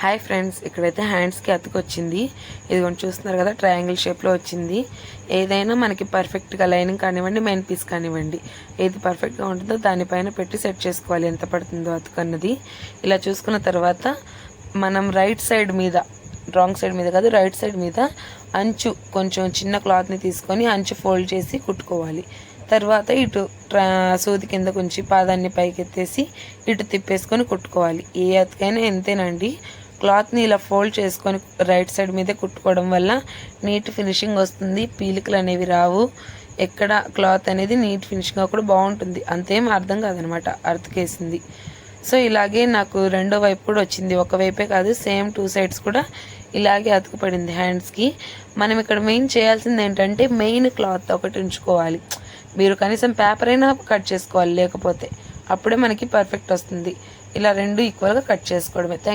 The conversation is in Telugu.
హాయ్ ఫ్రెండ్స్ ఇక్కడైతే హ్యాండ్స్కి అతుకొచ్చింది. ఇదిగోండి చూస్తున్నారు కదా ట్రయాంగిల్ షేప్లో వచ్చింది. ఏదైనా మనకి పర్ఫెక్ట్గా లైనింగ్ కానివ్వండి మెయిన్ పీస్ కానివ్వండి. ఏది పర్ఫెక్ట్గా ఉంటుందో దానిపైన పెట్టి సెట్ చేసుకోవాలి. ఎంత పడుతుందో అతుకు అన్నది ఇలా చూసుకున్న తర్వాత మనం రైట్ సైడ్ మీద రాంగ్ సైడ్ మీద కాదు రైట్ సైడ్ మీద అంచు కొంచెం చిన్న క్లాత్ని తీసుకొని అంచు ఫోల్డ్ చేసి కుట్టుకోవాలి. తర్వాత ఇటు ట్రా సూది కింద కొంచెం పాదాన్ని పైకి ఎత్తేసి ఇటు తిప్పేసుకొని కుట్టుకోవాలి. ఏ అతికైనా ఎంతేనండి? క్లాత్ని ఇలా ఫోల్డ్ చేసుకొని రైట్ సైడ్ మీదే కుట్టుకోవడం వల్ల నీట్ ఫినిషింగ్ వస్తుంది. పీలికలు అనేవి రావు. ఎక్కడ క్లాత్ అనేది నీట్ ఫినిషింగ్గా కూడా బాగుంటుంది. అంతేం అర్థం కాదనమాట. అర్థకేసింది. సో ఇలాగే నాకు రెండో వైపు కూడా వచ్చింది. ఒక వైపే కాదు సేమ్ టూ సైడ్స్ కూడా ఇలాగే అతుకుపడింది హ్యాండ్స్కి మనం ఇక్కడ మెయిన్ చేయాల్సింది ఏంటంటే మెయిన్ క్లాత్ ఒకటి ఉంచుకోవాలి. మీరు కనీసం పేపర్ అయినా కట్ చేసుకోవాలి. లేకపోతే అప్పుడే మనకి పర్ఫెక్ట్ వస్తుంది. ఇలా రెండు ఈక్వల్గా కట్ చేసుకోవడమే. థ్యాంక్